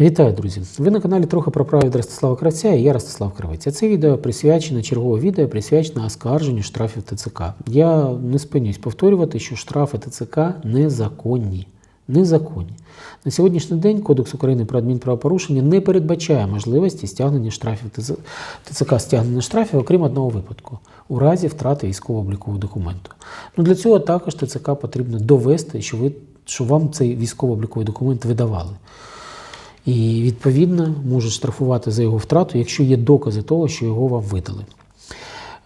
Вітаю, друзі! Ви на каналі трохи про право від Ростислава Кравця і я Ростислав Кравець. А Це відео присвячено чергове відео присвячено оскарженню штрафів ТЦК. Я не спинюсь повторювати, що штрафи ТЦК незаконні. Незаконні. На сьогоднішній день Кодекс України про адмінправопорушення не передбачає можливості стягнення штрафів ТЦК стягнення штрафів, окрім одного випадку у разі втрати військово-облікового документу. Ну, для цього також ТЦК потрібно довести, що, ви, що вам цей військово-обліковий документ видавали. І відповідно можуть штрафувати за його втрату, якщо є докази того, що його вам видали.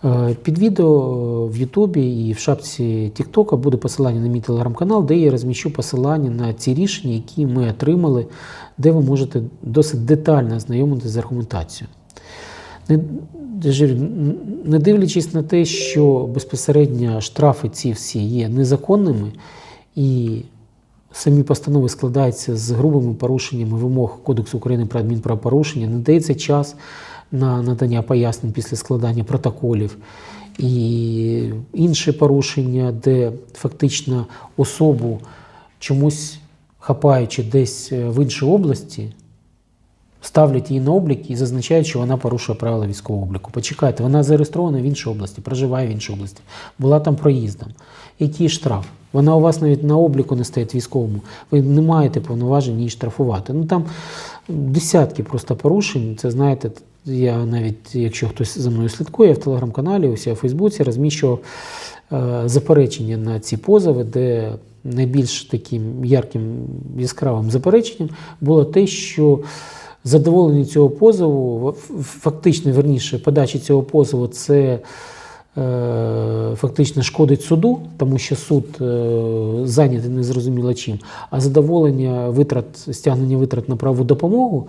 Е, Під відео в Ютубі і в шапці Тіктока буде посилання на мій телеграм-канал, де я розміщу посилання на ці рішення, які ми отримали, де ви можете досить детально ознайомитися з аргументацією. Не дивлячись на те, що безпосередньо штрафи ці всі є незаконними і самі постанови складаються з грубими порушеннями вимог Кодексу України про адмінправопорушення, не дається час на надання пояснень після складання протоколів. І інші порушення, де фактично особу чомусь хапаючи десь е, в іншій області, ставлять її на облік і зазначають, що вона порушує правила військового обліку. Почекайте, вона зареєстрована в іншій області, проживає в іншій області, була там проїздом. Який штраф? Вона у вас навіть на обліку не стоїть військовому. Ви не маєте повноважень її штрафувати. Ну там десятки просто порушень. Це знаєте, я навіть, якщо хтось за мною слідкує, я в телеграм-каналі, ось я в Фейсбуці розміщував е, заперечення на ці позови, де найбільш таким ярким яскравим запереченням було те, що задоволення цього позову, фактично, верніше, подачі цього позову, це е, фактично шкодить суду, тому що суд е, зайнятий незрозуміло чим, а задоволення витрат, стягнення витрат на правову допомогу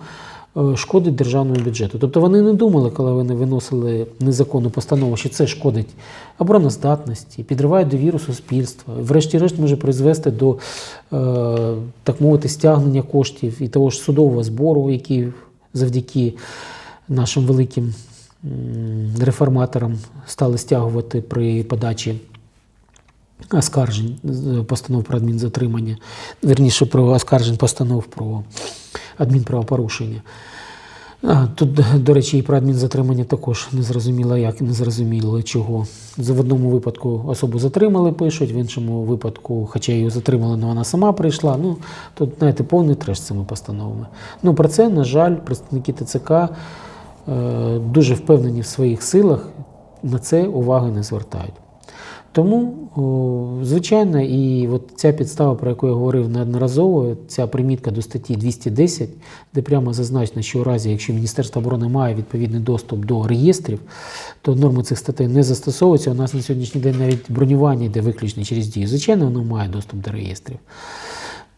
е, шкодить державному бюджету. Тобто вони не думали, коли вони виносили незаконну постанову, що це шкодить обороноздатності, підриває довіру суспільства, врешті-решт може призвести до, е, так мовити, стягнення коштів і того ж судового збору, який завдяки нашим великим реформаторам стали стягувати при подачі оскаржень постанов про адмінзатримання, верніше про оскаржень постанов про адмінправопорушення. Тут, до речі, і про адмінзатримання також не зрозуміло як, не зрозуміло чого. В одному випадку особу затримали, пишуть, в іншому випадку, хоча її затримали, але вона сама прийшла. Ну, тут, знаєте, повний треш з цими постановами. Ну, про це, на жаль, представники ТЦК е, дуже впевнені в своїх силах, на це уваги не звертають. Тому, звичайно, і от ця підстава, про яку я говорив неодноразово, ця примітка до статті 210, де прямо зазначено, що у разі, якщо Міністерство оборони має відповідний доступ до реєстрів, то норми цих статей не застосовуються. У нас на сьогоднішній день навіть бронювання йде виключно через дію. Звичайно, воно має доступ до реєстрів.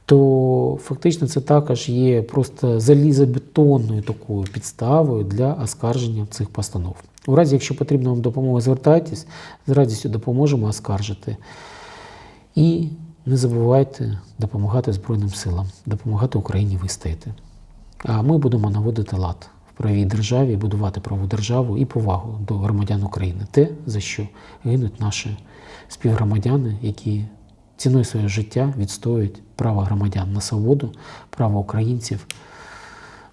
То фактично це також є просто залізобетонною такою підставою для оскарження цих постанов. У разі, якщо потрібна вам допомога, звертайтесь, з радістю допоможемо оскаржити. І не забувайте допомагати Збройним силам, допомагати Україні вистояти. А ми будемо наводити лад в правій державі, будувати праву державу і повагу до громадян України. Те, за що гинуть наші співгромадяни, які ціною своє життя відстоюють право громадян на свободу, право українців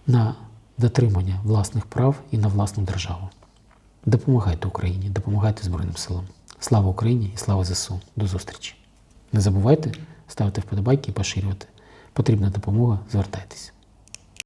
на дотримання власних прав і на власну державу. Допомагайте Україні, допомагайте Збройним силам. Слава Україні і слава ЗСУ. До зустрічі. Не забувайте ставити вподобайки і поширювати. Потрібна допомога, звертайтеся.